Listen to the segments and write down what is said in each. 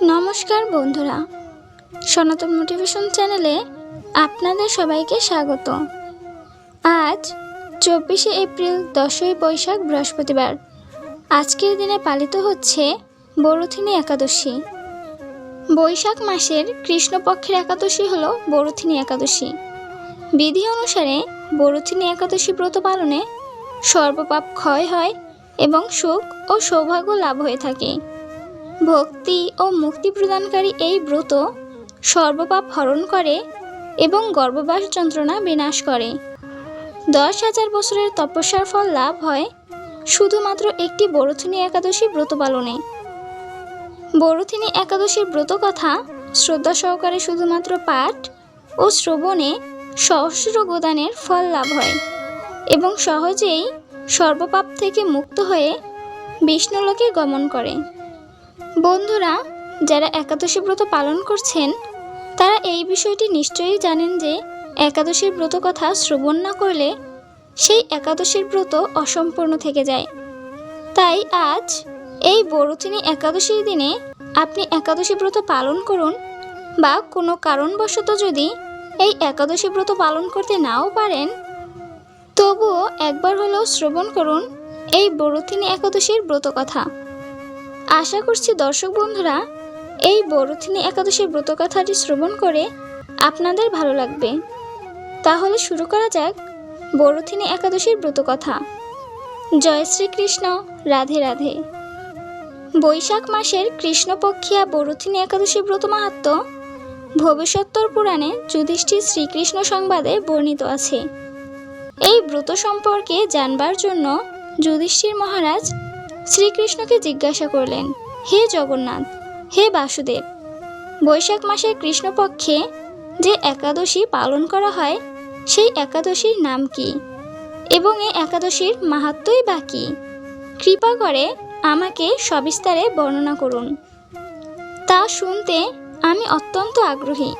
নমস্কার বন্ধুরা। সনাতন মোটিভেশন চ্যানেলে আপনাদের সবাইকে স্বাগত। আজ চব্বিশে এপ্রিল দশই বৈশাখ বৃহস্পতিবার। আজকের দিনে পালিত হচ্ছে বরুথিনী একাদশী। বৈশাখ মাসের কৃষ্ণপক্ষের একাদশী হলো বরুথিনী একাদশী। বিধি অনুসারে বরুথিনী একাদশী ব্রত পালনে সর্বপাপ ক্ষয় হয় এবং সুখ ও সৌভাগ্য লাভ হয়ে থাকে। ভক্তি ও মুক্তি প্রদানকারী এই ব্রত সর্বপাপ হরণ করে এবং গর্ভবাস যন্ত্রণা বিনাশ করে। দশ হাজার বছরের তপস্যার ফল লাভ হয় শুধুমাত্র একটি বরথিনী একাদশী ব্রত পালনে। বরথিনী একাদশীর ব্রত কথা শ্রদ্ধা সহকারে শুধুমাত্র পাঠ ও শ্রবণে সহস্র গোদানের ফল লাভ হয় এবং সহজেই সর্বপাপ থেকে মুক্ত হয়ে বিষ্ণুলোকে গমন করে। বন্ধুরা, যারা একাদশী ব্রত পালন করছেন, তারা এই বিষয়টি নিশ্চয়ই জানেন যে একাদশীর ব্রত কথা শ্রবণ না করলে সেই একাদশীর ব্রত অসম্পূর্ণ থেকে যায়। তাই আজ এই বড়তিনী একাদশীর দিনে আপনি একাদশী ব্রত পালন করুন বা কোনো কারণবশত যদি এই একাদশী ব্রত পালন করতে নাও পারেন, তবুও একবার হলেও শ্রবণ করুন এই বড়তিনী একাদশীর ব্রত কথা। আশা করছি দর্শক বন্ধুরা, এই বড়থিনী একাদশীর ব্রতকথাটি শ্রবণ করে আপনাদের ভালো লাগবে। তাহলে শুরু করা যাক বড়থিনী একাদশীর ব্রতকথা। জয় শ্রীকৃষ্ণ, রাধে রাধে। বৈশাখ মাসের কৃষ্ণপক্ষিয়া বড়থিনী একাদশী ব্রত মাহাত্ম ভবিষ্যত্তর পুরাণে যুধিষ্ঠির শ্রীকৃষ্ণ সংবাদে বর্ণিত আছে। এই ব্রত সম্পর্কে জানবার জন্য যুধিষ্ঠির মহারাজ শ্রীকৃষ্ণকে জিজ্ঞাসা করলেন, হে জগন্নাথ, হে বাসুদেব, বৈশাখ মাসের কৃষ্ণপক্ষে যে একাদশী পালন করা হয়, সেই একাদশীর নাম কি? এবং এই একাদশীর মাহাত্মই বা কী? কৃপা করে আমাকে সবিস্তারে বর্ণনা করুন। তা শুনতে আমি অত্যন্ত আগ্রহী।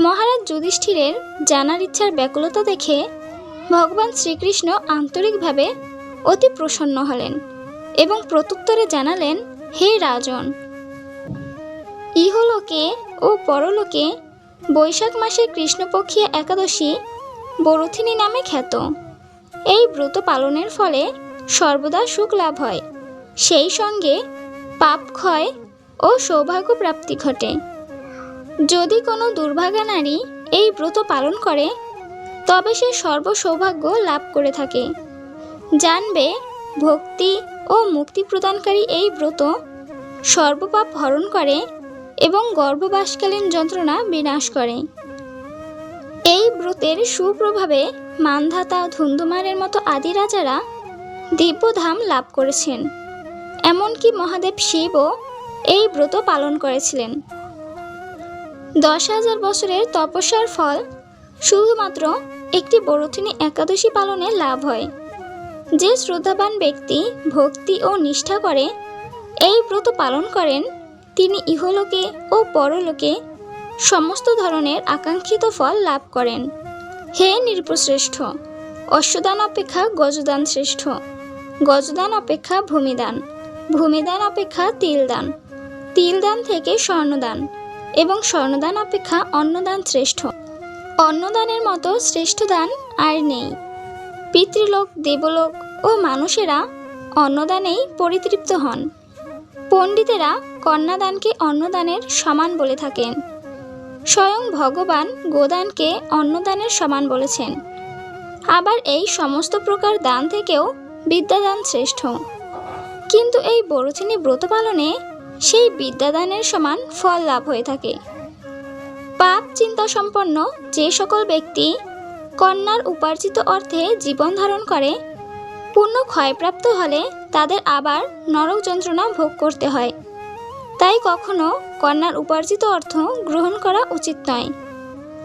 মহারাজ যুধিষ্ঠিরের জানার ইচ্ছার ব্যাকুলতা দেখে ভগবান শ্রীকৃষ্ণ আন্তরিকভাবে অতি প্রসন্ন হলেন। এবং প্রত্যুত্তরে জানালেন, হে রাজন, ইহলোকে ও পরলোকে বৈশাখ মাসের কৃষ্ণপক্ষীয় একাদশী বরথিনী নামে খ্যাত। এই ব্রত পালনের ফলে সর্বদা সুখ লাভ হয়। সেই সঙ্গে পাপ ক্ষয় ও সৌভাগ্য প্রাপ্তি ঘটে। যদি কোনো দুর্ভাগা নারী এই ব্রত পালন করে, তবে সে সর্বসৌভাগ্য লাভ করে থাকে। জানবে ভক্তি ও মুক্তি প্রদানকারী এই ব্রত সর্বপাপ হরণ করে এবং গর্ভবাসকালীন যন্ত্রণা বিনাশ করে। এই ব্রতের সুপ্রভাবে মানধাতা ধুন্ধুমারের মতো আদি রাজারা দিব্যধাম লাভ করেছেন। এমনকি মহাদেব শিবও এই ব্রত পালন করেছিলেন। দশ হাজার বছরের তপস্যার ফল শুধুমাত্র একটি বড়থিনী একাদশী পালনে লাভ হয়। যে শ্রদ্ধাবান ব্যক্তি ভক্তি ও নিষ্ঠা করে এই ব্রত পালন করেন, তিনি ইহলোকে ও পরলোকে সমস্ত ধরনের আকাঙ্ক্ষিত ফল লাভ করেন। হে নৃপশ্রেষ্ঠ অশ্বদান অপেক্ষা গজদান শ্রেষ্ঠ। গজদান অপেক্ষা ভূমিদান ভূমিদান অপেক্ষা তিলদান। তিলদান থেকে স্বর্ণদান এবং স্বর্ণদান অপেক্ষা অন্নদান শ্রেষ্ঠ। অন্নদানের মতো শ্রেষ্ঠ দান আর নেই। পিতৃলোক, দেবলোক ও মানুষেরা অন্নদানেই পরিতৃপ্ত হন। পণ্ডিতেরা কন্যাদানকে অন্নদানের সমান বলে থাকেন। স্বয়ং ভগবান গোদানকে অন্নদানের সমান বলেছেন। আবার এই সমস্ত প্রকার দান থেকেও বিদ্যাদান শ্রেষ্ঠ। কিন্তু এই বড়চিনী ব্রত পালনে সেই বিদ্যাদানের সমান ফল লাভ হয়ে থাকে। পাপ চিন্তা সম্পন্ন যে সকল ব্যক্তি কন্যার উপার্জিত অর্থে জীবন ধারণ করে। পূর্ণ ক্ষয়প্রাপ্ত হলে তাদের আবার নরক যন্ত্রণা ভোগ করতে হয়। তাই কখনো কন্যার উপার্জিত অর্থ গ্রহণ করা উচিত নয়।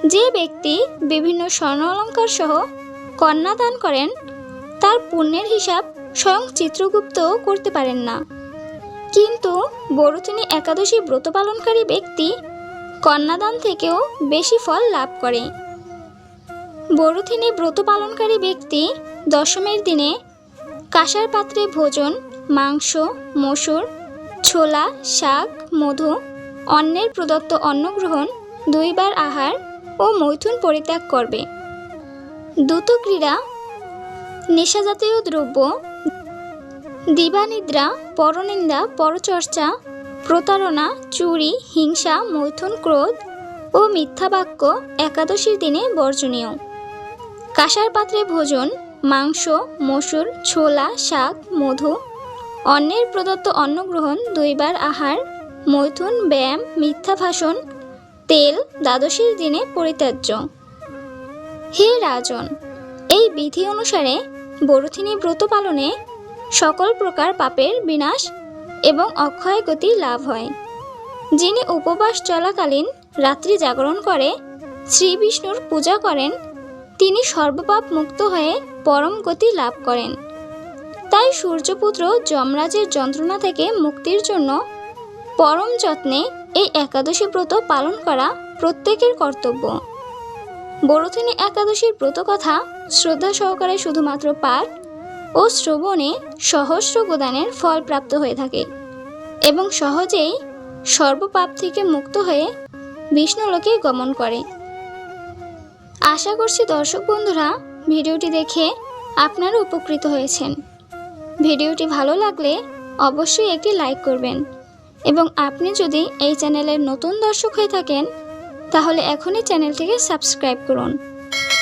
যে ব্যক্তি বিভিন্ন স্বর্ণ অলঙ্কার সহ কন্যা দান করেন, তার পুণ্যের হিসাব স্বয়ং চিত্রগুপ্তও করতে পারেন না। কিন্তু বড়থিনী একাদশী ব্রত পালনকারী ব্যক্তি কন্যাদান থেকেও বেশি ফল লাভ করে। বড়থিনী ব্রত পালনকারী ব্যক্তি দশমীর দিনে কাঁসার পাত্রে ভোজন, মাংস, মসুর, ছোলা, শাক, মধু অন্যের প্রদত্ত অন্নগ্রহণ, দুইবার আহার ও মৈথুন পরিত্যাগ করবে। দ্রুত ক্রীড়া নেশাজাতীয় দ্রব্য, দিবানিদ্রা, পরনিন্দা, পরচর্চা, প্রতারণা, চুরি, হিংসা, মৈথুন ক্রোধ ও মিথ্যা বাক্য একাদশীর দিনে বর্জনীয়। কাঁসার পাত্রে ভোজন, মাংস, মসুর, ছোলা, শাক, মধু অন্যের প্রদত্ত অন্ন গ্রহণ দুইবার আহার, মৈথুন, ব্যায়াম, মিথ্যা ভাষণ, তেল, দ্বাদশীর দিনে পরিত্যাজ্য। হে রাজন, এই বিধি অনুসারে বরুথিনী ব্রত পালনে সকল প্রকার পাপের বিনাশ এবং অক্ষয় গতি লাভ হয়। যিনি উপবাস চলাকালীন রাত্রি জাগরণ করে শ্রী বিষ্ণুর পূজা করেন তিনি সর্বপাপ মুক্ত হয়ে পরম গতি লাভ করেন। তাই সূর্যপুত্র যমরাজের যন্ত্রণা থেকে মুক্তির জন্য পরম যত্নে এই একাদশী ব্রত পালন করা প্রত্যেকের কর্তব্য। বরথিনী একাদশীর ব্রত কথা শ্রদ্ধা সহকারে শুধুমাত্র পাঠ ও শ্রবণে সহস্র গোদানের ফল প্রাপ্ত হয়ে থাকে এবং সহজেই সর্বপাপ থেকে মুক্ত হয়ে বিষ্ণুলোকে গমন করে। আশা করছি দর্শক বন্ধুরা ভিডিওটি দেখে আপনারা উপকৃত হয়েছেন। ভিডিওটি ভালো লাগলে অবশ্যই একটি লাইক করবেন এবং আপনি যদি এই চ্যানেলের নতুন দর্শক হয়ে থাকেন, তাহলে এখনই চ্যানেলটিকে সাবস্ক্রাইব করুন।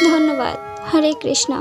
ধন্যবাদ। হরে কৃষ্ণ।